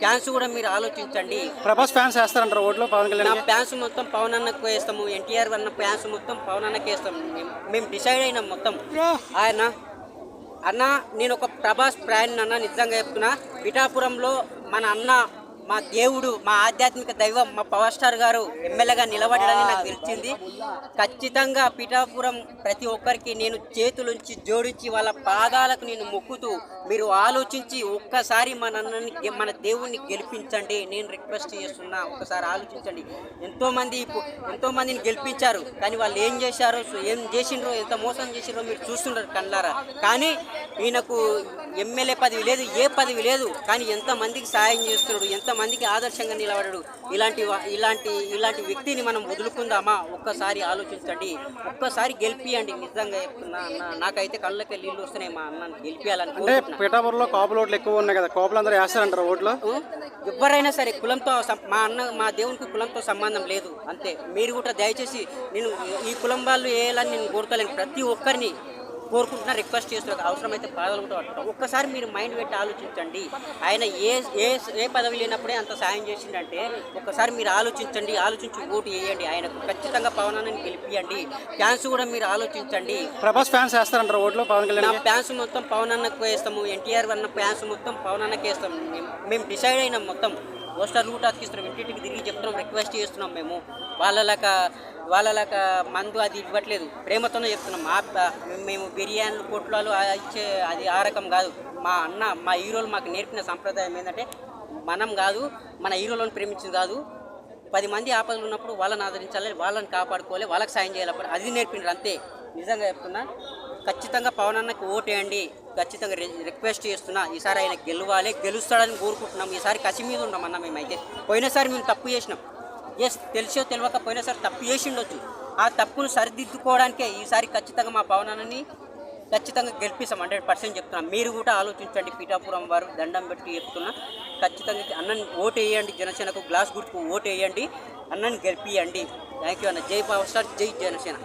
Fans కూడా మీరు ఆలోచించండి. ప్రభాస్ ఫ్యాన్స్ వేస్తారంటారు ఓట్లు పవన్ నా కళ్యాణ్ ఫ్యాన్స్ మొత్తం పవన్ అన్నకు వేస్తాము ఎన్టీఆర్ అన్న ఫ్యాన్స్ మొత్తం పవన్ అన్నకి వేస్తాం మేము- డిసైడ్ అయినాం మొత్తం. ఆయన అన్న నేను ఒక ప్రభాస్ ప్రాణ్ అన్న నిజంగా చెప్తున్నా. పిఠాపురంలో మన అన్న మా దేవుడు మా ఆధ్యాత్మిక దైవం మా పవర్ స్టార్ గారు ఎమ్మెల్యేగా నిలబడడానికి నాకు తెలిసింది. ఖచ్చితంగా పిఠాపురం ప్రతి ఒక్కరికి నేను చేతులుంచి జోడించి వాళ్ళ పాదాలకు నేను మొక్కుతూ మీరు ఆలోచించి ఒక్కసారి మన అన్నని మన దేవుణ్ణి గెలిపించండి. నేను రిక్వెస్ట్ చేస్తున్నా ఒక్కసారి ఆలోచించండి. ఎంతో మంది ఇప్పు- ఎంతో మందిని గెలిపించారు కానీ వాళ్ళు ఏం చేశారో ఏం చేసిండ్రో ఎంత మోసం చేసిండ్రో మీరు చూస్తుంటారు కళ్ళారా. కానీ ఈయనకు ఎమ్మెల్యే పదవి లేదు ఏ పదవి లేదు కానీ ఎంతమందికి సాయం చేస్తున్నాడు ఎంతమందికి ఆదర్శంగా నిలబడాడు ఇలాంటి వా- ఇలాంటి ఇలాంటి వ్యక్తిని మనం వదులుకుందామా? ఒక్కసారి ఆలోచించండి. ఒక్కసారి గెలిపియండి. నిజంగా చెప్తున్నా అన్న నాకైతే కళ్ళకి నీళ్ళు వస్తున్నాయి మా అన్నని గెలిపియాలని అంటే కోరుకుంటున్నా. పిఠాపురంలో కాపులు ఓట్లు ఎక్కువ ఉన్నాయి కదా కాపులు అందరూ వేస్తారంటారు ఓట్లు? ఎవరైనా సరే కులంతో సం- మా అన్న మా దేవునికి కులంతో సంబంధం లేదు అంతే. మీరు కూడా దయచేసి నేను ఈ కులం వాళ్ళు వేయాలని నేను కోరుకోలేను. ప్రతి ఒక్కరిని కోరుకుంటున్నా రిక్వెస్ట్ చేస్తున్నా అవసరమైతే కూడా పట్టుకుంటా ఒక్కసారి మీరు మైండ్ పెట్టి ఆలోచించండి. ఆయన ఏ ఏ ఏ పదవి లేనప్పుడే అంత సాయం చేసిండంటే ఒక్కసారి మీరు ఆలోచించండి ఆలోచించి ఓటు వేయండి. ఆయనకు ఖచ్చితంగా పవనాన్ని గెలిపియండి. ఫ్యాన్స్ కూడా మీరు ఆలోచించండి. ప్రభాస్ ఫ్యాన్స్ వేస్తారంటారు ఓట్లు పవన్ కళ్యాణ్ ఫ్యాన్స్ మొత్తం పవన్ అన్నకు వేస్తాము ఎన్టీఆర్ అన్న ఫ్యాన్స్ మొత్తం పవన్ అన్నకి వేస్తాం మేము- డిసైడ్ అయినాం మొత్తం. పోస్టర్ రూట్ అతికిస్తున్నాం ఇంటింటికి తిరిగి చెప్తున్నాం రిక్వెస్ట్ చేస్తున్నాం మేము. వాళ్ళలాక వాళ్ళలాగా మందు అది ఇవ్వట్లేదు. ప్రేమతోనే చెప్తున్నాం మా మేము బిర్యానీలు కొట్లాలు ఇచ్చే అది ఆ రకం కాదు. మా అన్న మా హీరోలు మాకు నేర్పిన సంప్రదాయం ఏంటంటే మనం కాదు మన హీరోలను ప్రేమించింది కాదు. పది మంది ఆపదలు ఉన్నప్పుడు వాళ్ళని ఆదరించాలి వాళ్ళని కాపాడుకోవాలి వాళ్ళకి సాయం చేయాలి అది నేర్పినారు అంతే. నిజంగా చెప్తున్నా ఖచ్చితంగా పవన్ అన్నకు ఓటేయండి. ఖచ్చితంగా రి- రిక్వెస్ట్ చేస్తున్నా ఈసారి ఆయన గెలవాలి గెలుస్తాడని కోరుకుంటున్నాం. ఈసారి కసి మీద ఉన్నాం అన్న మేమైతే. పోయినసారి మేము తప్పు చేసినాం. ఎస్ తెలిసో తెలియకపోయినా సరే తప్పు చేసి ఉండొచ్చు ఆ తప్పును సరిదిద్దుకోవడానికే ఈసారి ఖచ్చితంగా మా పవనాన్ని ఖచ్చితంగా గెలిపిస్తాం హండ్రెడ్ పర్సెంట్ చెప్తున్నాం. మీరు కూడా ఆలోచించండి పీఠాపురం వారు దండం పెట్టి చెప్తున్నా. ఖచ్చితంగా అన్నని ఓటు వేయండి జనసేనకు గ్లాస్ గుర్తుకు ఓటు వేయండి అన్నని గెలిపియండి. థ్యాంక్ యూ అన్న. జై పవర్ స్టార్ జై జనసేన.